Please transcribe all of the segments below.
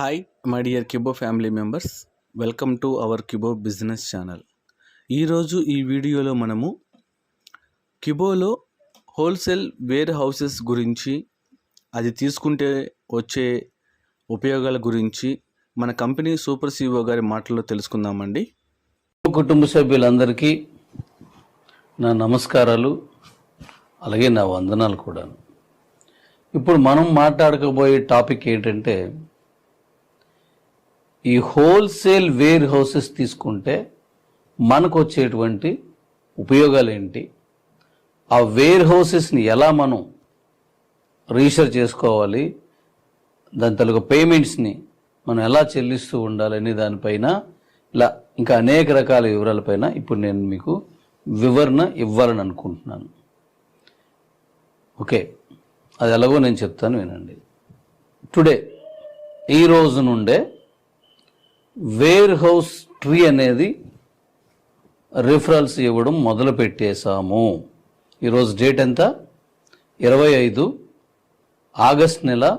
Hi my dear Kibo family members welcome to our Kibo business channel ఈరోజు ఈ వీడియోలో మనము కిబోలో హోల్సేల్ వేర్ హౌసెస్ గురించి అది తీసుకుంటే వచ్చే ఉపయోగాల గురించి మన కంపెనీ సూపర్ సిఇఓ గారి మాటల్లో తెలుసుకుందామండి. కుటుంబ సభ్యులందరికీ నా నమస్కారాలు అలాగే నా వందనాలు కూడా ఇప్పుడు మనం మాట్లాడకపోయే టాపిక్ ఏంటంటే ఈ హోల్సేల్ వేర్ హౌసెస్ తీసుకుంటే మనకు వచ్చేటువంటి ఉపయోగాలు ఏంటి ఆ వేర్ హౌసెస్ని ఎలా మనం రీసెర్చ్ చేసుకోవాలి? దాని తలక పేమెంట్స్ని మనం ఎలా చెల్లిస్తూ ఉండాలనే దానిపైన ఇలా ఇంకా అనేక రకాల వివరాలపైన ఇప్పుడు నేను మీకు వివరణ ఇవ్వాలని అనుకుంటున్నాను. ఓకే. అది ఎలాగో నేను చెప్తాను వినండి. టుడే ఈ రోజు నుండే వేర్ హౌస్ ట్రీ అనేది రిఫరల్స్ ఇవ్వడం మొదలు పెట్టేశాము ఈరోజు డేట్ ఎంత? ఇరవై ఐదు ఆగస్ట్ నెల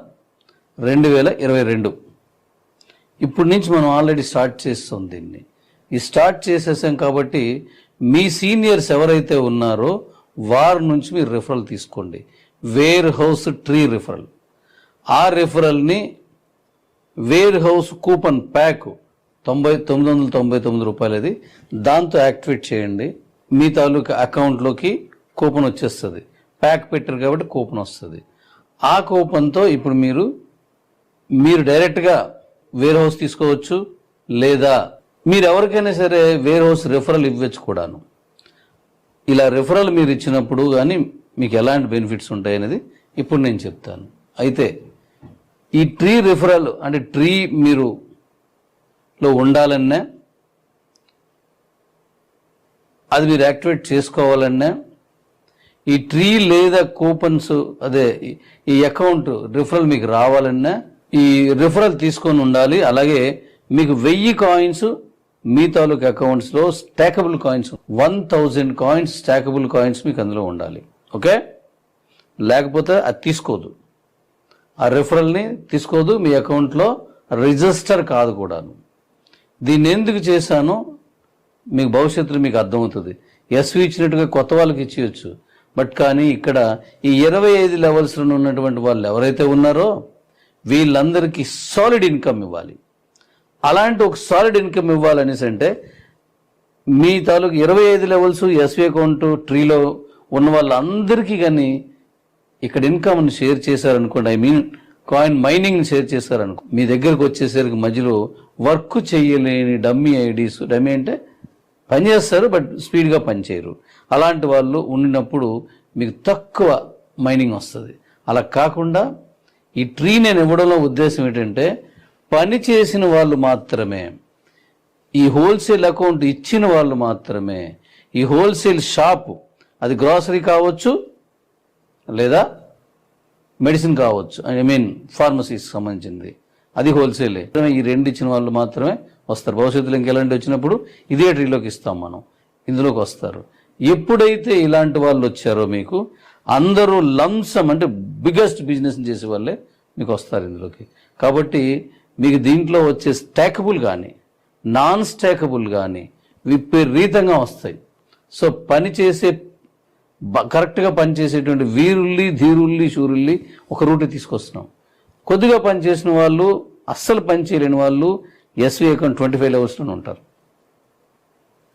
రెండు వేల ఇరవై రెండు. ఇప్పటి నుంచి మనం ఆల్రెడీ స్టార్ట్ చేస్తాం దీన్ని. ఈ స్టార్ట్ చేసేసాం కాబట్టి మీ సీనియర్స్ ఎవరైతే ఉన్నారో వారి నుంచి మీరు రిఫరల్ తీసుకోండి. Warehouse tree referral. ఆ రిఫరల్ని వేర్ హౌస్ కూపన్ ప్యాక్ తొంభై తొమ్మిది వందల తొంభై తొమ్మిది రూపాయలది. దాంతో యాక్టివేట్ చేయండి. మీ తాలూకా అకౌంట్లోకి కూపన్ వచ్చేస్తుంది. ప్యాక్ పెట్టారు కాబట్టి కూపన్ వస్తుంది. ఆ కూపన్తో ఇప్పుడు మీరు మీరు డైరెక్ట్గా వేర్ హౌస్ తీసుకోవచ్చు లేదా మీరు ఎవరికైనా సరే వేర్ హౌస్ రిఫరల్ ఇవ్వచ్చు కూడాను. ఇలా రిఫరల్ మీరు ఇచ్చినప్పుడు కానీ మీకు ఎలాంటి బెనిఫిట్స్ ఉంటాయనేది ఇప్పుడు నేను చెప్తాను. అయితే ఈ ట్రీ రిఫరల్ అంటే ట్రీ మీరు లో ఉండాలన్నా అది మీరు యాక్టివేట్ చేసుకోవాలన్నా ఈ ట్రీ లేదా కూపన్స్ అదే ఈ- అకౌంట్ రిఫరల్ మీకు రావాలన్నా ఈ రిఫరల్ తీసుకొని ఉండాలి. అలాగే మీకు వెయ్యి కాయిన్స్ మీ తాలూకు అకౌంట్స్లో stakable coins one thousand coins stakable coins మీకు అందులో ఉండాలి. ఓకే? లేకపోతే అది తీసుకోదు. ఆ రిఫరల్ని తీసుకోదు. మీ అకౌంట్లో రిజిస్టర్ కాదు కూడాను. దీన్ని ఎందుకు చేశానో మీకు భవిష్యత్తులో మీకు అర్థమవుతుంది. ఎస్వి ఇచ్చినట్టుగా కొత్త వాళ్ళకి ఇచ్చేయచ్చు. బట్ కానీ ఇక్కడ ఈ ఇరవై ఐదు లెవెల్స్లో ఉన్నటువంటి వాళ్ళు ఎవరైతే ఉన్నారో వీళ్ళందరికీ సాలిడ్ ఇన్కమ్ ఇవ్వాలి. అలాంటి ఒక సాలిడ్ ఇన్కమ్ ఇవ్వాలనేసి అంటే మీ తాలూకు ఇరవై ఐదు లెవెల్స్ ఎస్వి అకౌంట్ ట్రీలో ఉన్న వాళ్ళందరికీ కానీ ఇక్కడ ఇన్కమ్ని షేర్ చేశారనుకోండి I mean coin mining share చేశారనుకో మీ దగ్గరకు వచ్చేసరికి మధ్యలో వర్క్ చేయలేని డమ్మీ ఐడీస్ డమ్మీ అంటే పనిచేస్తారు బట్ స్పీడ్గా పనిచేయరు అలాంటి వాళ్ళు ఉండినప్పుడు మీకు తక్కువ మైనింగ్ వస్తుంది. అలా కాకుండా ఈ ట్రీ నేను ఇవ్వడంలో ఉద్దేశం ఏంటంటే పని చేసిన వాళ్ళు మాత్రమే ఈ హోల్సేల్ అకౌంట్ ఇచ్చిన వాళ్ళు మాత్రమే ఈ హోల్సేల్ షాప్ అది గ్రాసరీ కావచ్చు లేదా మెడిసిన్ కావచ్చు. ఐ మీన్ ఫార్మసీకి సంబంధించింది. అది హోల్సేలే. ఈ రెండు ఇచ్చిన వాళ్ళు మాత్రమే వస్తారు. భవిష్యత్తులో ఇంకెలాంటి వచ్చినప్పుడు ఇదే ట్రీలోకి ఇస్తాం మనం. ఇందులోకి వస్తారు. ఎప్పుడైతే ఇలాంటి వాళ్ళు వచ్చారో మీకు అందరూ లంసం అంటే బిగ్గెస్ట్ బిజినెస్ చేసే వాళ్ళే మీకు వస్తారు ఇందులోకి. కాబట్టి మీకు దీంట్లో వచ్చే స్టాకబుల్ కానీ నాన్ స్టాకబుల్ కానీ విపరీతంగా వస్తాయి. సో పని చేసే కరెక్ట్గా పనిచేసేటువంటి వీరుల్ని ధీరుల్ని శూరుల్ని ఒక రూట్ తీసుకొస్తున్నాం. కొద్దిగా పనిచేసిన వాళ్ళు అస్సలు పనిచేయలేని వాళ్ళు ఎస్వి అకౌంట్ ట్వంటీ ఫైవ్ లెవెల్స్లోనే ఉంటారు.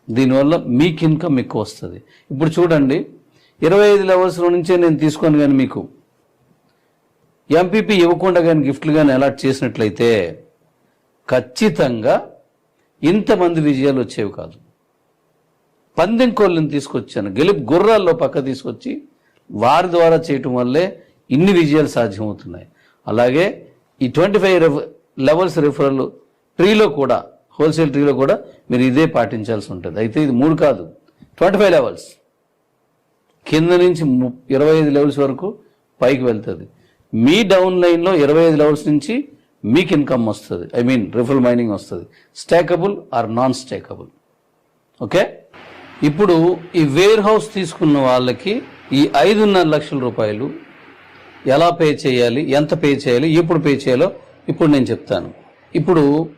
దీనివల్ల మీకు ఇన్కమ్ ఎక్కువ వస్తుంది. ఇప్పుడు చూడండి ఇరవై ఐదు లెవెల్స్లో నుంచే నేను తీసుకొని కానీ మీకు. ఎంపీపీ ఇవ్వకుండా కానీ గిఫ్ట్లు కానీ అలాట్ చేసినట్లయితే ఖచ్చితంగా ఇంతమంది విజయాలు వచ్చేవి కాదు. పందెం కోళ్ళని తీసుకొచ్చాను. గెలుపు గుర్రాల్లో పక్క తీసుకొచ్చి వారి ద్వారా చేయటం వల్లే ఇన్ని విజయాలు సాధ్యమవుతున్నాయి. అలాగే ఈ ట్వంటీ ఫైవ్ లెవెల్స్ రిఫరల్ ట్రీలో కూడా హోల్సేల్ ట్రీలో కూడా మీరు ఇదే పాటించాల్సి ఉంటుంది. అయితే ఇది మూడు కాదు. Twenty five levels. కింద నుంచి ఇరవై ఐదు లెవెల్స్ వరకు పైకి వెళ్తుంది. మీ డౌన్ లైన్లో ఇరవై ఐదు లెవెల్స్ నుంచి మీకు ఇన్కమ్ వస్తుంది. ఐ మీన్ రిఫల్ మైనింగ్ వస్తుంది. Stakable or non stakable. Okay? ఇప్పుడు ఈ వేర్ హౌస్ తీసుకున్న వాళ్ళకి ఈ ఐదున్నర లక్షల రూపాయలు ఎలా పే చేయాలి ఎంత పే చేయాలి ఎప్పుడు పే చేయాలో ఇప్పుడు నేను చెప్తాను. ఇప్పుడు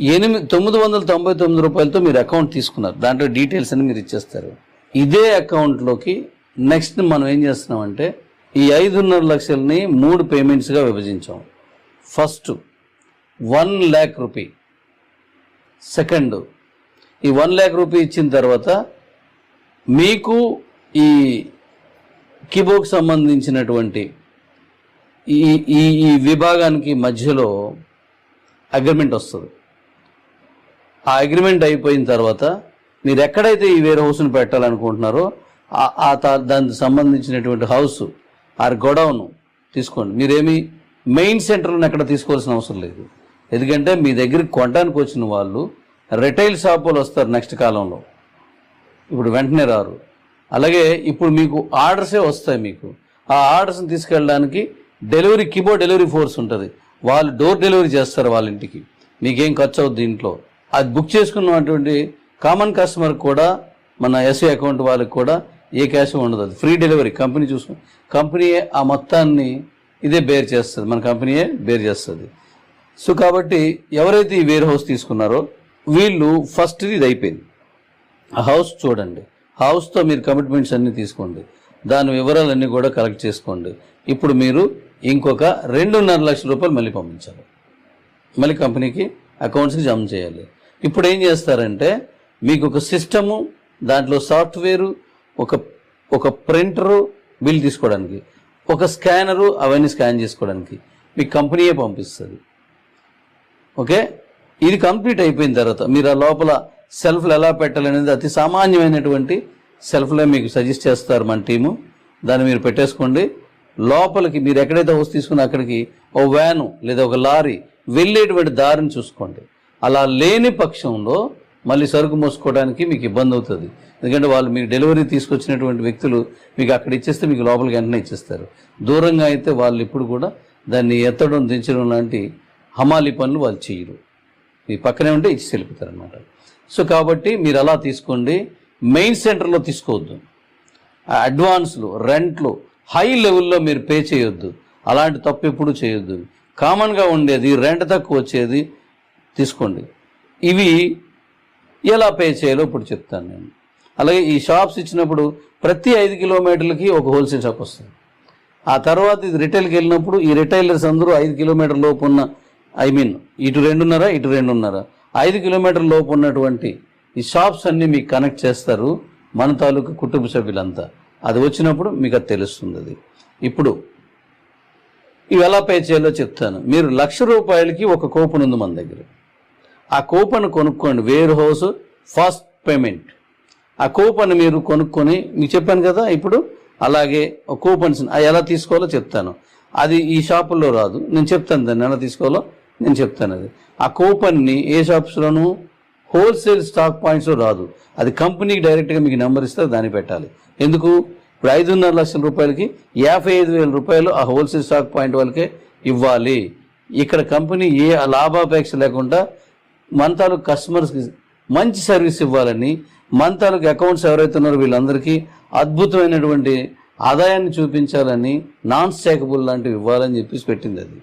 ఎనిమిది తొమ్మిది వందల తొంభై తొమ్మిది రూపాయలతో మీరు అకౌంట్ తీసుకున్నారు. దాంట్లో డీటెయిల్స్ అని మీరు ఇచ్చేస్తారు. ఇదే అకౌంట్లోకి నెక్స్ట్ మనం ఏం చేస్తున్నామంటే ఈ ఐదున్నర లక్షలని మూడు పేమెంట్స్గా విభజించాం. First one lakh rupee second ఈ వన్ ల్యాక్ రూపీ ఇచ్చిన తర్వాత మీకు ఈ కిబోకి సంబంధించినటువంటి ఈ ఈ ఈ విభాగానికి మధ్యలో అగ్రిమెంట్ వస్తుంది. ఆ అగ్రిమెంట్ అయిపోయిన తర్వాత మీరు ఎక్కడైతే ఈ వేరే హౌస్ని పెట్టాలనుకుంటున్నారో ఆ- దానికి సంబంధించినటువంటి హౌస్ ఆ గొడవను తీసుకోండి. మీరేమి మెయిన్ సెంటర్లను ఎక్కడ తీసుకోవాల్సిన అవసరం లేదు. ఎందుకంటే మీ దగ్గరికి కొనడానికి వచ్చిన వాళ్ళు రిటైల్ షాపులు వాళ్ళు వస్తారు నెక్స్ట్ కాలంలో. ఇప్పుడు వెంటనే రారు. అలాగే ఇప్పుడు మీకు ఆర్డర్సే వస్తాయి మీకు. ఆ ఆర్డర్స్ని తీసుకెళ్ళడానికి డెలివరీ కిబో డెలివరీ ఫోర్స్ ఉంటుంది. వాళ్ళు డోర్ డెలివరీ చేస్తారు వాళ్ళ ఇంటికి. మీకేం ఖర్చు అవుద్ది ఇంట్లో అది బుక్ చేసుకున్నటువంటి కామన్ కస్టమర్ కూడా మన ఎస్ఏ అకౌంట్ వాళ్ళకి కూడా ఏ క్యాష్ ఉండదు. అది ఫ్రీ డెలివరీ. కంపెనీ చూసుకుని కంపెనీయే ఆ మొత్తాన్ని ఇదే బేర్ చేస్తుంది. మన కంపెనీయే బేర్ చేస్తుంది. సో కాబట్టి ఎవరైతే ఈ వేర్ హౌస్ తీసుకున్నారో వీళ్ళు ఫస్ట్ ఇది అయిపోయింది. ఆ హౌస్ చూడండి. హౌస్తో మీరు కమిట్మెంట్స్ అన్నీ తీసుకోండి. దాని వివరాలన్నీ కూడా కలెక్ట్ చేసుకోండి. ఇప్పుడు మీరు ఇంకొక రెండున్నర లక్షల రూపాయలు మళ్ళీ పంపించాలి. మళ్ళీ కంపెనీకి అకౌంట్స్కి జమ చేయాలి. ఇప్పుడు ఏం చేస్తారంటే మీకు ఒక సిస్టము దాంట్లో సాఫ్ట్వేరు ఒక ఒక ప్రింటరు బిల్ తీసుకోవడానికి ఒక స్కానరు అవన్నీ స్కాన్ చేసుకోవడానికి మీ కంపెనీయే పంపిస్తుంది. ఓకే? ఇది కంప్లీట్ అయిపోయిన తర్వాత మీరు ఆ లోపల సెల్ఫ్లు ఎలా పెట్టాలనేది అతి సామాన్యమైనటువంటి సెల్ఫ్లే మీకు సజెస్ట్ చేస్తారు మన టీము. దాన్ని మీరు పెట్టేసుకోండి. లోపలికి మీరు ఎక్కడైతే హౌస్ తీసుకున్న అక్కడికి ఓ వ్యాను లేదా ఒక లారీ వెళ్ళేటువంటి దారిని చూసుకోండి. అలా లేని పక్షంలో మళ్ళీ సరుకు మోసుకోవడానికి మీకు ఇబ్బంది అవుతుంది. ఎందుకంటే వాళ్ళు మీకు డెలివరీ తీసుకొచ్చినటువంటి వ్యక్తులు మీకు అక్కడ ఇచ్చేస్తే మీకు లోపలికి వెంటనే ఇచ్చేస్తారు. దూరంగా అయితే వాళ్ళు ఇప్పుడు కూడా దాన్ని ఎత్తడం దించడం లాంటి హమాలి పనులు వాళ్ళు చేయరు. మీ పక్కనే ఉంటే ఇచ్చి అనమాట సో కాబట్టి మీరు అలా తీసుకోండి. మెయిన్ సెంటర్లో తీసుకోవద్దు. ఆ అడ్వాన్స్లు రెంట్లు హై లెవెల్లో మీరు పే చేయొద్దు. అలాంటి తప్పు ఎప్పుడు చేయొద్దు. కామన్గా ఉండేది రెంట్ తక్కువ వచ్చేది తీసుకోండి. ఇవి ఎలా పే చేయాలో ఇప్పుడు చెప్తాను నేను. అలాగే ఈ షాప్స్ ఇచ్చినప్పుడు ప్రతి ఐదు కిలోమీటర్లకి ఒక హోల్సేల్ షాప్ వస్తుంది. ఆ తర్వాత ఇది రిటైల్కి వెళ్ళినప్పుడు ఈ రిటైలర్స్ అందరూ ఐదు కిలోమీటర్ లోపు ఉన్న ఐ మీన్ ఇటు రెండున్నర ఇటు రెండున్నర. ఐదు కిలోమీటర్ లోపు ఉన్నటువంటి ఈ షాప్స్ అన్నీ మీకు కనెక్ట్ చేస్తారు మన తాలూకు కుటుంబ సభ్యులంతా. అది వచ్చినప్పుడు మీకు అది తెలుస్తుంది అది. ఇప్పుడు ఇవి ఎలా పే చేయాలో చెప్తాను. మీరు లక్ష రూపాయలకి ఒక కూపన్ ఉంది మన దగ్గర. ఆ కూపన్ కొనుక్కోండి. Warehouse fast payment. ఆ కూపన్ మీరు కొనుక్కొని మీకు చెప్పాను కదా ఇప్పుడు అలాగే కూపన్స్ ఎలా తీసుకోవాలో చెప్తాను. అది ఈ షాపుల్లో రాదు. నేను చెప్తాను దాన్ని ఎలా తీసుకోవాలో. నేను చెప్తాను అది. ఆ కూపన్ని ఏ షాప్స్లోనూ హోల్సేల్ స్టాక్ పాయింట్స్లో రాదు. అది కంపెనీకి డైరెక్ట్గా మీకు నెంబర్ ఇస్తే దాన్ని పెట్టాలి. ఎందుకు? ఇప్పుడు ఐదున్నర లక్షల రూపాయలకి యాభై ఐదు వేల రూపాయలు ఆ హోల్సేల్ స్టాక్ పాయింట్ వాళ్ళకే ఇవ్వాలి. ఇక్కడ కంపెనీ ఏ లాభాపేక్ష లేకుండా మన తాలూకు కస్టమర్స్కి మంచి సర్వీస్ ఇవ్వాలని మన తాలూకు అకౌంట్స్ ఎవరైతే ఉన్నారో వీళ్ళందరికీ అద్భుతమైనటువంటి ఆదాయాన్ని చూపించాలని నాన్ స్టాకబుల్ లాంటివి ఇవ్వాలని చెప్పేసి పెట్టింది అది.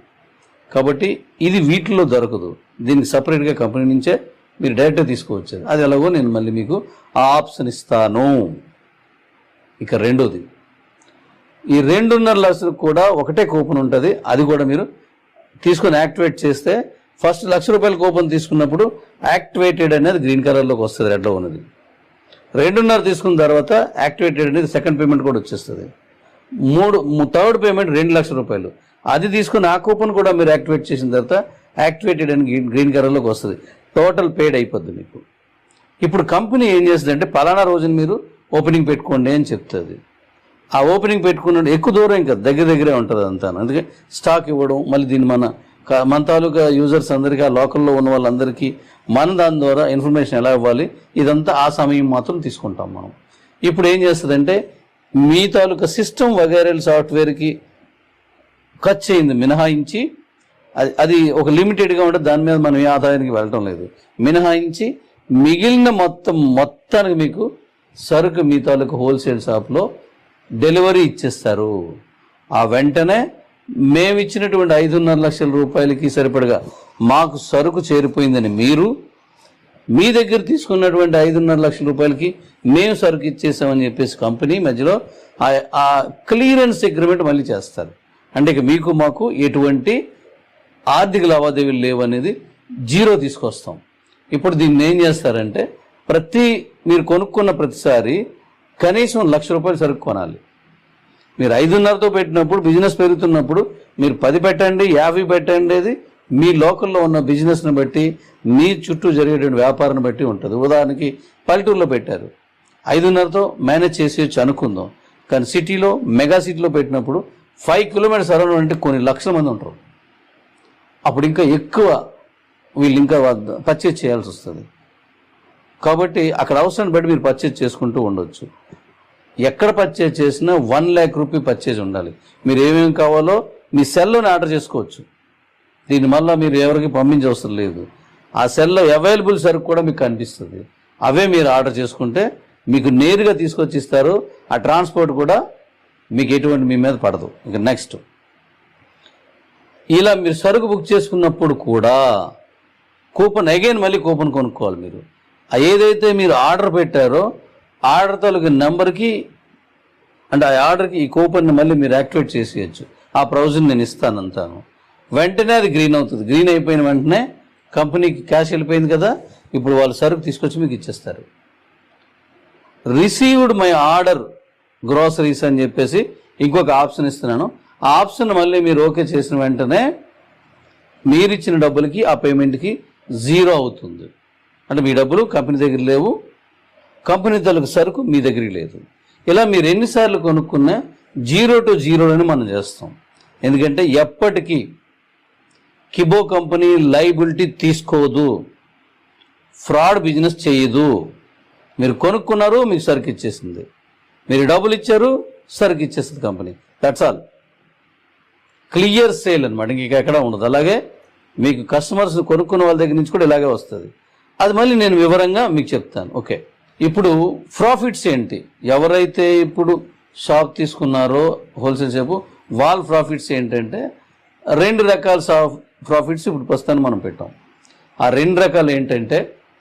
కాబట్టి ఇది వీటిలో దొరకదు. దీనికి సపరేట్గా కంపెనీ నుంచే మీరు డైరెక్ట్గా తీసుకోవచ్చు అది ఎలాగో నేను మళ్ళీ మీకు ఆ ఆప్షన్ ఇస్తాను. ఇక రెండోది. ఈ రెండున్నర లక్షలకు కూడా ఒకటే కూపన్ ఉంటుంది. అది కూడా మీరు తీసుకొని యాక్టివేట్ చేస్తే ఫస్ట్ లక్ష రూపాయల కూపన్ తీసుకున్నప్పుడు యాక్టివేటెడ్ అనేది గ్రీన్ కలర్లోకి వస్తుంది రెడ్లో ఉన్నది. రెండున్నర తీసుకున్న తర్వాత యాక్టివేటెడ్ అనేది సెకండ్ పేమెంట్ కూడా వచ్చేస్తుంది. మూడు థర్డ్ పేమెంట్ రెండు లక్షల రూపాయలు. అది తీసుకుని ఆ కూపన్ కూడా మీరు యాక్టివేట్ చేసిన తర్వాత యాక్టివేటెడ్ అని గ్రీన్ గ్రీన్ కలర్లోకి వస్తుంది. టోటల్ పేడ్ అయిపోద్ది మీకు. ఇప్పుడు కంపెనీ ఏం చేస్తుంది అంటే పలానా రోజున మీరు ఓపెనింగ్ పెట్టుకోండి అని చెప్తుంది. ఆ ఓపెనింగ్ పెట్టుకున్న ఎక్కువ దూరం ఇంకా దగ్గర దగ్గరే ఉంటుంది అంతా. అందుకే స్టాక్ ఇవ్వడం మళ్ళీ దీన్ని మన మన తాలూకా యూజర్స్ అందరికీ ఆ లోకల్లో ఉన్న వాళ్ళందరికీ మన దాని ద్వారా ఇన్ఫర్మేషన్ ఎలా ఇవ్వాలి ఇదంతా ఆ సమయం మాత్రం తీసుకుంటాం మనం. ఇప్పుడు ఏం చేస్తుందంటే మీ తాలూకా సిస్టమ్ వగైరల్ సాఫ్ట్వేర్కి ఖర్చు అయింది మినహాయించి అది అది ఒక లిమిటెడ్గా ఉంటే దాని మీద మనం ఏ ఆదాయానికి వెళ్ళటం లేదు. మినహాయించి మిగిలిన మొత్తం మొత్తానికి మీకు సరుకు మీ తాలూకు హోల్సేల్ షాప్లో డెలివరీ ఇచ్చేస్తారు. ఆ వెంటనే మేము ఇచ్చినటువంటి ఐదున్నర లక్షల రూపాయలకి సరిపడగా మాకు సరుకు చేరిపోయిందని మీరు మీ దగ్గర తీసుకున్నటువంటి ఐదున్నర లక్షల రూపాయలకి మేము సరుకు ఇచ్చేసామని చెప్పేసి కంపెనీ మధ్యలో ఆ- ఆ క్లియరెన్స్ అగ్రిమెంట్ మళ్ళీ చేస్తారు. అంటే ఇక మీకు మాకు ఎటువంటి ఆర్థిక లావాదేవీలు లేవు అనేది జీరో తీసుకొస్తాం. ఇప్పుడు దీన్ని ఏం చేస్తారంటే ప్రతి మీరు కొనుక్కున్న ప్రతిసారి కనీసం లక్ష రూపాయలు సరుకు కొనాలి. మీరు ఐదున్నరతో పెట్టినప్పుడు బిజినెస్ పెరుగుతున్నప్పుడు మీరు పది పెట్టండి యాభై పెట్టండి అది మీ లోకల్లో ఉన్న బిజినెస్ని బట్టి మీ చుట్టూ జరిగేటువంటి వ్యాపారాన్ని బట్టి ఉంటుంది. ఉదాహరణకి పల్లెటూరులో పెట్టారు. ఐదున్నరతో మేనేజ్ చేసేయచ్చు అనుకుందాం. కానీ సిటీలో మెగా సిటీలో పెట్టినప్పుడు ఫైవ్ కిలోమీటర్స్ అరౌండ్ అంటే కొన్ని లక్షల మంది ఉంటారు. అప్పుడు ఇంకా ఎక్కువ వీళ్ళు ఇంకా పర్చేజ్ చేయాల్సి వస్తుంది. కాబట్టి అక్కడ అవసరాన్ని బట్టి మీరు పర్చేజ్ చేసుకుంటూ ఉండొచ్చు. ఎక్కడ పర్చేజ్ చేసినా వన్ ల్యాక్ రూపీ పర్చేజ్ ఉండాలి. మీరు ఏమేమి కావాలో మీ సెల్లోనే ఆర్డర్ చేసుకోవచ్చు. దీని వల్ల మీరు ఎవరికి పంపించవసరం లేదు. ఆ సెల్లో అవైలబుల్ సరుకు కూడా మీకు కనిపిస్తుంది. అవే మీరు ఆర్డర్ చేసుకుంటే మీకు నేరుగా తీసుకొచ్చి ఇస్తారు. ఆ ట్రాన్స్పోర్ట్ కూడా మీకు ఎటువంటి మీ మీద పడదు. ఇక నెక్స్ట్ ఇలా మీరు సరుకు బుక్ చేసుకున్నప్పుడు కూడా కూపన్ అగైన్ మళ్ళీ కూపన్ కొనుక్కోవాలి మీరు. ఏదైతే మీరు ఆర్డర్ పెట్టారో ఆర్డర్ తాలూకు నెంబర్కి అంటే ఆ ఆర్డర్కి ఈ కూపన్ని మళ్ళీ మీరు యాక్టివేట్ చేసేయచ్చు. ఆ ప్రొవిజన్ నేను ఇస్తాను అంతాను వెంటనే అది గ్రీన్ అవుతుంది. గ్రీన్ అయిపోయిన వెంటనే కంపెనీకి క్యాష్ వెళ్ళిపోయింది కదా ఇప్పుడు వాళ్ళు సరుకు తీసుకొచ్చి మీకు ఇచ్చేస్తారు. రిసీవ్డ్ మై ఆర్డర్ గ్రోసరీస్ అని చెప్పేసి ఇంకొక ఆప్షన్ ఇస్తున్నాను. ఆ ఆప్షన్ మళ్ళీ మీరు ఓకే చేసిన వెంటనే మీరిచ్చిన డబ్బులకి ఆ పేమెంట్కి జీరో అవుతుంది. అంటే మీ డబ్బులు కంపెనీ దగ్గర లేవు. కంపెనీ తలకు సరుకు మీ దగ్గర లేదు. ఇలా మీరు ఎన్నిసార్లు కొనుక్కున్నా జీరో టు జీరోలని మనం చేస్తాం. ఎందుకంటే ఎప్పటికీ కిబో కంపెనీ లైబిలిటీ తీసుకోదు. ఫ్రాడ్ బిజినెస్ చేయదు. మీరు కొనుక్కున్నారు మీకు సరుకు ఇచ్చేసింది. మీరు డబ్బులు ఇచ్చారు సరుకు ఇచ్చేసింది company. That's all clear sale అనమాట ఇంక ఎక్కడ ఉండదు. అలాగే మీకు కస్టమర్స్ కొనుక్కున్న వాళ్ళ దగ్గర నుంచి కూడా ఇలాగే వస్తుంది. అది మళ్ళీ నేను వివరంగా మీకు చెప్తాను. ఓకే ఇప్పుడు ప్రాఫిట్స్ ఏంటి? ఎవరైతే ఇప్పుడు షాప్ తీసుకున్నారో హోల్సేల్ షాపు వాళ్ళ ప్రాఫిట్స్ ఏంటంటే రెండు రకాల షాప్ ప్రాఫిట్స్ ఇప్పుడు ప్రస్తుతాన్ని మనం పెట్టాం. ఆ రెండు రకాలు ఏంటంటే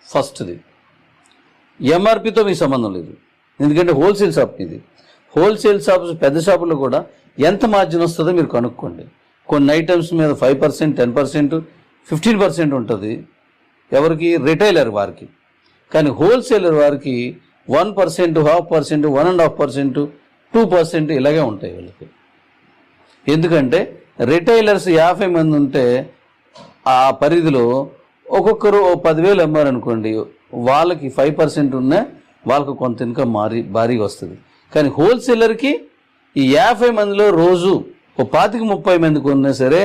ఫస్ట్ది ఎంఆర్పితో మీకు సంబంధం లేదు. ఎందుకంటే హోల్సేల్ షాప్ ఇది. హోల్సేల్ షాప్స్ పెద్ద షాపుల్లో కూడా ఎంత మార్జిన్ వస్తుందో మీరు కనుక్కోండి. కొన్ని ఐటమ్స్ మీద five percent ten percent fifteen percent ఉంటుంది. ఎవరికి? రిటైలర్ వారికి. కానీ హోల్సేలర్ వారికి one percent half percent one and half percent two percent ఇలాగే ఉంటాయి వీళ్ళకి. ఎందుకంటే రిటైలర్స్ యాభై మంది ఉంటే ఆ పరిధిలో ఒక్కొక్కరు ఓ పదివేలు అమ్మారనుకోండి వాళ్ళకి ఫైవ్ పర్సెంట్ ఉన్న వాళ్ళకు కొంత ఇన్కమ్ మారి భారీగా వస్తుంది. కానీ హోల్సేలర్కి ఈ యాభై మందిలో రోజు ఓ పాతిక ముప్పై మందికి ఉన్నా సరే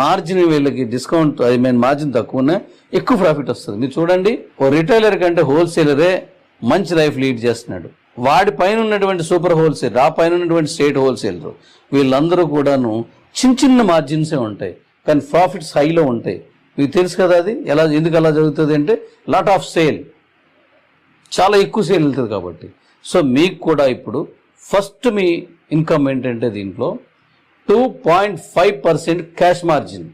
మార్జిన్ వీళ్ళకి డిస్కౌంట్ ఐ మీన్ మార్జిన్ తక్కువ ఉన్నా ఎక్కువ ప్రాఫిట్ వస్తుంది. మీరు చూడండి ఓ రిటైలర్ కంటే హోల్సేలరే మంచి లైఫ్ లీడ్ చేస్తున్నాడు. వాడి పైన ఉన్నటువంటి సూపర్ హోల్సేల్ ఆ పైన ఉన్నటువంటి స్టేట్ హోల్సేలర్ వీళ్ళందరూ కూడాను చిన్న చిన్న మార్జిన్సే ఉంటాయి. కానీ ప్రాఫిట్స్ హైలో ఉంటాయి. మీకు తెలుసు కదా అది? ఎలా ఎందుకు అలా జరుగుతుంది అంటే లాట్ ఆఫ్ సేల్ చాలా ఎక్కువ సేల్ వెళ్తుంది కాబట్టి. సో మీకు కూడా ఇప్పుడు ఫస్ట్ మీ ఇన్కమ్ ఏంటంటే దీంట్లో two point five percent cash margin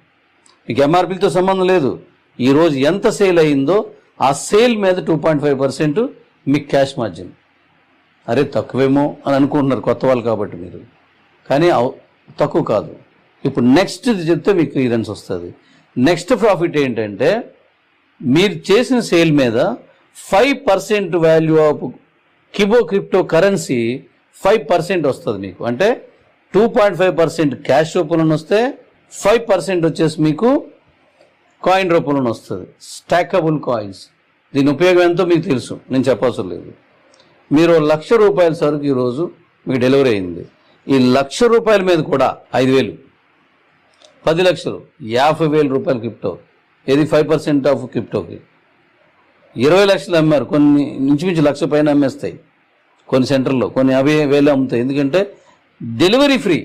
మీకు ఎంఆర్పీలతో సంబంధం లేదు. ఈరోజు ఎంత సేల్ అయిందో ఆ సేల్ మీద టూ పాయింట్ ఫైవ్ పర్సెంట్ మీకు క్యాష్ మార్జిన్ అరే తక్కువేమో అని అనుకుంటున్నారు కొత్త వాళ్ళు కాబట్టి మీరు. కానీ తక్కువ కాదు. ఇప్పుడు నెక్స్ట్ చెప్తే మీకు క్లియరెన్స్ వస్తుంది. నెక్స్ట్ ప్రాఫిట్ ఏంటంటే మీరు చేసిన సేల్ మీద five percent value of Kibo crypto currency five percent వస్తుంది మీకు. అంటే two point five percent cash రూపంలో వస్తే ఫైవ్ పర్సెంట్ వచ్చేసి మీకు కాయిన్ రూపంలో వస్తుంది. స్టాకబుల్ కాయిన్స్ దీని ఉపయోగం ఎంతో మీకు తెలుసు. నేను చెప్పవసరం లేదు. మీరు లక్ష రూపాయల సరుకు ఈరోజు మీకు డెలివరీ అయింది. ఈ లక్ష రూపాయల మీద కూడా ఐదు వేలు. పది లక్షలు యాభై వేల రూపాయలు క్రిప్టో. ఇది ఫైవ్ పర్సెంట్ ఆఫ్ క్రిప్టోకి? ఇరవై లక్షలు అమ్మారు. కొన్ని ఇంచుమించు లక్ష పైన అమ్మేస్తాయి. కొన్ని సెంటర్లో కొన్ని యాభై వేలు అమ్ముతాయి. ఎందుకంటే డెలివరీ ఫ్రీ.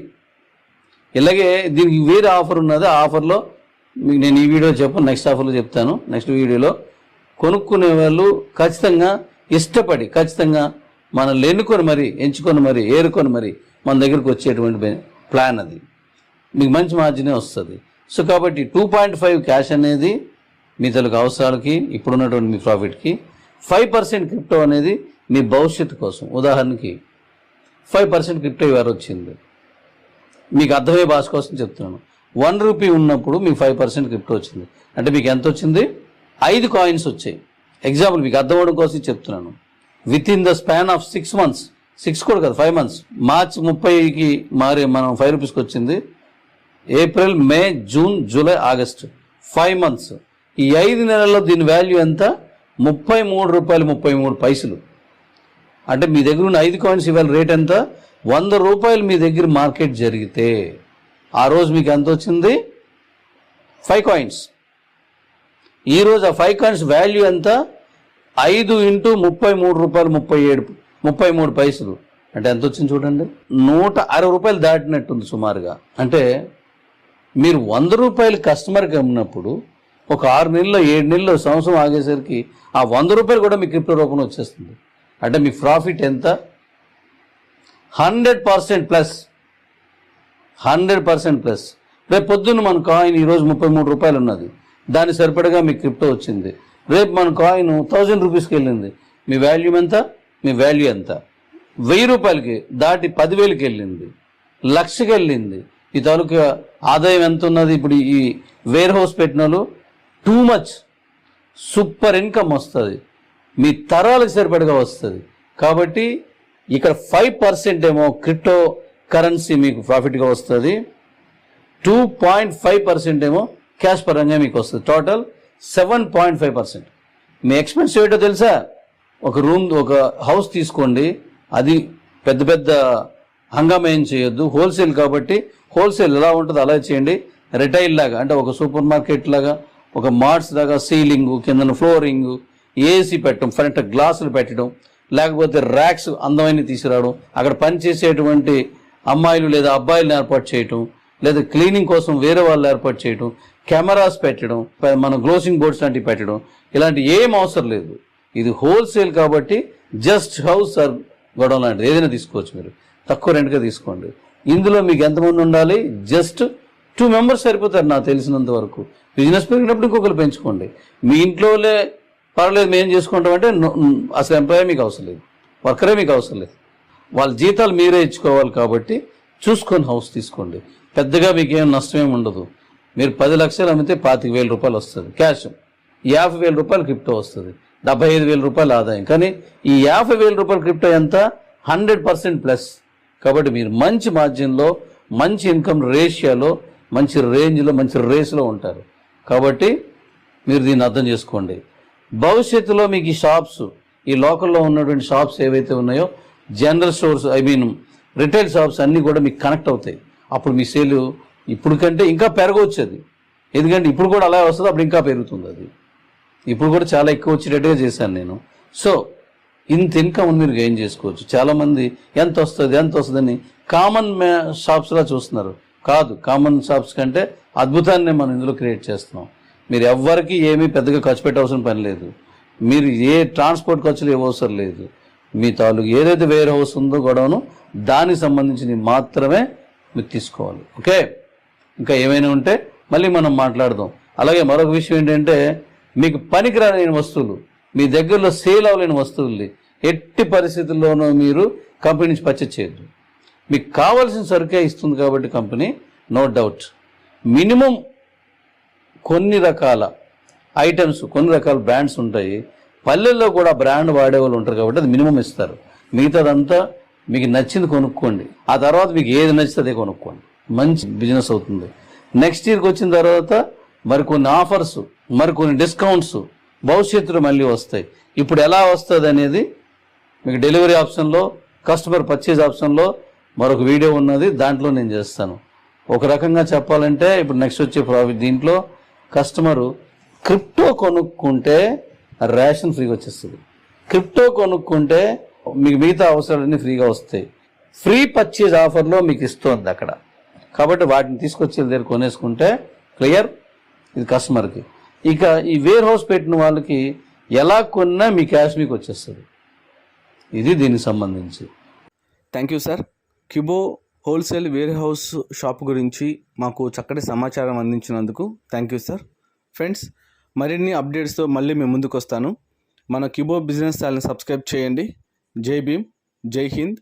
ఇలాగే దీనికి వేరే ఆఫర్ ఉన్నది. ఆ ఆఫర్లో మీకు నేను ఈ వీడియో చెప్పను నెక్స్ట్ ఆఫర్లో చెప్తాను. నెక్స్ట్ వీడియోలో కొనుక్కునే వాళ్ళు ఖచ్చితంగా ఇష్టపడి ఖచ్చితంగా మనల్ని ఎన్నుకొని మరి ఎంచుకొని మరి ఏరుకొని మరి మన దగ్గరికి వచ్చేటువంటి ప్లాన్ అది. మీకు మంచి మార్జినే వస్తుంది. సో కాబట్టి టూ పాయింట్ ఫైవ్ క్యాష్ అనేది మీ తెలుగు అవసరాలకి ఇప్పుడున్నటువంటి మీ ప్రాఫిట్కి ఫైవ్ పర్సెంట్ క్రిప్టో అనేది మీ భవిష్యత్తు కోసం. ఉదాహరణకి ఫైవ్ పర్సెంట్ క్రిప్టో ఇవాళ వచ్చింది. మీకు అర్థమయ్యే భాష కోసం చెప్తున్నాను. వన్ రూపీ ఉన్నప్పుడు మీకు ఫైవ్ పర్సెంట్ క్రిప్టో వచ్చింది. అంటే మీకు ఎంత వచ్చింది? ఐదు కాయిన్స్ వచ్చాయి. ఎగ్జాంపుల్ మీకు అర్థం అవడం కోసం చెప్తున్నాను. With in the span of six months six కూడా కదా ఫైవ్ మంత్స్ మార్చ్ ముప్పైకి మారి మనం ఫైవ్ రూపీస్కి వచ్చింది. April May June July August. Five months ఈ ఐదు నెలల్లో దీని వాల్యూ ఎంత? ముప్పై మూడు రూపాయలు ముప్పై మూడు పైసలు. అంటే మీ దగ్గర ఉన్న ఐదు కాయిన్స్ ఇవాళ రేట్ ఎంత? వంద రూపాయలు మీ దగ్గర మార్కెట్ జరిగితే. ఆ రోజు మీకు ఎంత వచ్చింది? ఫైవ్ కాయిన్స్ ఈరోజు ఆ ఫైవ్ కాయిన్స్ వాల్యూ ఎంత? ఐదు ఇంటూ ముప్పై మూడు రూపాయలు ముప్పై ఏడు ముప్పై మూడు పైసలు. అంటే ఎంత వచ్చింది చూడండి? నూట అరవై రూపాయలు దాటినట్టుంది సుమారుగా. అంటే మీరు వంద రూపాయలు కస్టమర్కి అమ్మినప్పుడు ఒక ఆరు నెలల్లో ఏడు నెలల్లో సంవత్సరం ఆగేసరికి ఆ వంద రూపాయలు కూడా మీ క్రిప్టో రూపంలో వచ్చేస్తుంది. అంటే మీ ప్రాఫిట్ ఎంత? Hundred percent plus. Hundred percent plus. రేపు పొద్దున్న మన కాయిన్ ఈరోజు ముప్పై మూడు రూపాయలు ఉన్నది. దాని సరిపడగా మీ క్రిప్టో వచ్చింది. రేపు మన కాయిన్ థౌజండ్ రూపీస్కి వెళ్ళింది. మీ వాల్యూ ఎంత? మీ వాల్యూ ఎంత? వెయ్యి రూపాయలకి దాటి పదివేలకి వెళ్ళింది. లక్షకి వెళ్ళింది. ఈ తాలూకా ఆదాయం ఎంత ఉన్నది ఇప్పుడు ఈ వేర్ హౌస్ పెట్టిన వాళ్ళు టూ మచ్ సూపర్ ఇన్కమ్ వస్తుంది. మీ తరాలకు సరిపడగా వస్తుంది. కాబట్టి ఇక్కడ ఫైవ్ పర్సెంట్ ఏమో క్రిప్టో కరెన్సీ మీకు ప్రాఫిట్గా వస్తుంది. టూ పాయింట్ ఫైవ్ పర్సెంట్ ఏమో క్యాష్ పరంగా మీకు వస్తుంది. Total seven point five percent మీ ఎక్స్పెన్స్ ఏంటో తెలుసా? ఒక రూమ్ ఒక హౌస్ తీసుకోండి. అది పెద్ద పెద్ద హంగామేం ఏం చేయొద్దు. హోల్సేల్ కాబట్టి హోల్సేల్ ఎలా ఉంటుందో అలా చేయండి. రిటైల్ లాగా అంటే ఒక సూపర్ మార్కెట్ లాగా ఒక మార్ట్స్ లాగా సీలింగ్ కింద ఫ్లోరింగ్ ఏసీ పెట్టడం ఫ్రంట్ గ్లాసులు పెట్టడం లేకపోతే ర్యాక్స్ అందమైన తీసుకురావడం అక్కడ పనిచేసేటువంటి అమ్మాయిలు లేదా అబ్బాయిలను ఏర్పాటు చేయటం లేదా క్లీనింగ్ కోసం వేరే వాళ్ళు ఏర్పాటు చేయటం కెమెరాస్ పెట్టడం ప- మన గ్లోసింగ్ బోర్డ్స్ లాంటివి పెట్టడం ఇలాంటి ఏం అవసరం లేదు. ఇది హోల్సేల్ కాబట్టి జస్ట్ హౌస్ ఆర్ గొడవ లాంటిది. ఏదైనా తీసుకోవచ్చు మీరు. తక్కువ రెంట్గా తీసుకోండి. ఇందులో మీకు ఎంతమంది ఉండాలి? జస్ట్ టూ మెంబర్స్ సరిపోతారు నాకు తెలిసినంత వరకు. బిజినెస్ పెరిగినప్పుడు ఇంకొకరు పెంచుకోండి. మీ ఇంట్లోనే పర్వాలేదు మేము చేసుకుంటాం అంటే mm, అసలు ఎంప్లాయీ మీకు అవసరం లేదు. వర్కరే మీకు అవసరం లేదు. వాళ్ళ జీతాలు మీరే ఇచ్చుకోవాలి కాబట్టి చూసుకొని హౌస్ తీసుకోండి. పెద్దగా మీకు ఏం నష్టం ఏమి ఉండదు. మీరు పది లక్షలు అమ్మితే పాతిక వేల రూపాయలు వస్తుంది. క్యాష్ యాభై వేల రూపాయలు క్రిప్టో వస్తుంది. డెబ్బై ఐదు వేల రూపాయలు ఆదాయం. కానీ ఈ యాభై వేల రూపాయల క్రిప్టో ఎంత? హండ్రెడ్ పర్సెంట్ ప్లస్ కాబట్టి మీరు మంచి మార్జిన్లో మంచి ఇన్కమ్ రేషియోలో మంచి రేంజ్లో మంచి రేస్లో ఉంటారు. కాబట్టి మీరు దీన్ని అర్థం చేసుకోండి. భవిష్యత్తులో మీకు ఈ షాప్స్ ఈ లోకల్లో ఉన్నటువంటి షాప్స్ ఏవైతే ఉన్నాయో general stores I mean retail shops అన్నీ కూడా మీకు కనెక్ట్ అవుతాయి. అప్పుడు మీ సేలు ఇప్పుడు కంటే ఇంకా పెరగవచ్చు అది ఎందుకంటే ఇప్పుడు కూడా అలా వస్తుంది అప్పుడు ఇంకా పెరుగుతుంది అది. ఇప్పుడు కూడా చాలా ఎక్కువ వచ్చేటట్టుగా చేశాను నేను. సో ఇంత ఇన్కమ్ మీరు గెయిన్ చేసుకోవచ్చు. చాలామంది ఎంత వస్తుంది ఎంత వస్తుందని కామన్ షాప్స్లా చూస్తున్నారు. కాదు కామన్ షాప్స్ కంటే అద్భుతాన్ని మనం ఇందులో క్రియేట్ చేస్తున్నాం. మీరు ఎవ్వరికి ఏమీ పెద్దగా ఖర్చు పెట్టవలసిన పని లేదు. మీరు ఏ ట్రాన్స్పోర్ట్ ఖర్చులు ఇవ్వవసరం లేదు. మీ తాలూకు ఏదైతే వేర్ హౌస్ ఉందో గొడవను దానికి సంబంధించినవి మాత్రమే మీరు తీసుకోవాలి. ఓకే? ఇంకా ఏమైనా ఉంటే మళ్ళీ మనం మాట్లాడదాం. అలాగే మరొక విషయం ఏంటంటే మీకు పనికిరాని వస్తువులు మీ దగ్గరలో సేల్ అవ్వలేని వస్తువుల్ని ఎట్టి పరిస్థితుల్లోనూ మీరు కంపెనీ నుంచి పర్చేజ్ చేయొద్దు. మీకు కావాల్సిన సరుకే ఇస్తుంది కాబట్టి కంపెనీ నో డౌట్ మినిమం కొన్ని రకాల ఐటమ్స్ కొన్ని రకాల బ్రాండ్స్ ఉంటాయి. పల్లెల్లో కూడా బ్రాండ్ వాడే వాళ్ళు ఉంటారు కాబట్టి అది మినిమం ఇస్తారు. మిగతాదంతా మీకు నచ్చింది కొనుక్కోండి. ఆ తర్వాత మీకు ఏది నచ్చితే అదే కొనుక్కోండి. మంచి బిజినెస్ అవుతుంది. నెక్స్ట్ ఇయర్కి వచ్చిన తర్వాత మరికొన్ని ఆఫర్స్ మరికొన్ని డిస్కౌంట్స్ భవిష్యత్తులో మళ్ళీ వస్తాయి. ఇప్పుడు ఎలా వస్తుంది అనేది మీకు డెలివరీ ఆప్షన్లో కస్టమర్ పర్చేజ్ ఆప్షన్లో మరొక వీడియో ఉన్నది దాంట్లో నేను చేస్తాను. ఒక రకంగా చెప్పాలంటే ఇప్పుడు నెక్స్ట్ వచ్చే ప్రాఫిట్ దీంట్లో కస్టమరు క్రిప్టో కొనుక్కుంటే రేషన్ ఫ్రీగా వచ్చేస్తుంది. క్రిప్టో కొనుక్కుంటే మీకు మిగతా అవసరాలన్నీ ఫ్రీగా వస్తాయి. ఫ్రీ పర్చేజ్ ఆఫర్లో మీకు ఇస్తుంది అక్కడ. కాబట్టి వాటిని తీసుకొచ్చి దగ్గర కొనేసుకుంటే క్లియర్ ఇది కస్టమర్కి. ఇక ఈ వేర్ హౌస్ పెట్టిన వాళ్ళకి ఎలా కొన్నా మీ క్యాష్ మీకు వచ్చేస్తుంది. ఇది దీనికి సంబంధించి. Thank you sir Kubo wholesale warehouse shop గురించి మాకు చక్కటి సమాచారం అందించినందుకు థ్యాంక్ యూ సార్ ఫ్రెండ్స్ మరిన్ని అప్డేట్స్తో మళ్ళీ మేము ముందుకు వస్తాను మన క్యూబో బిజినెస్ ఛానల్ సబ్స్క్రైబ్ చేయండి. జై భీమ్ జై హింద్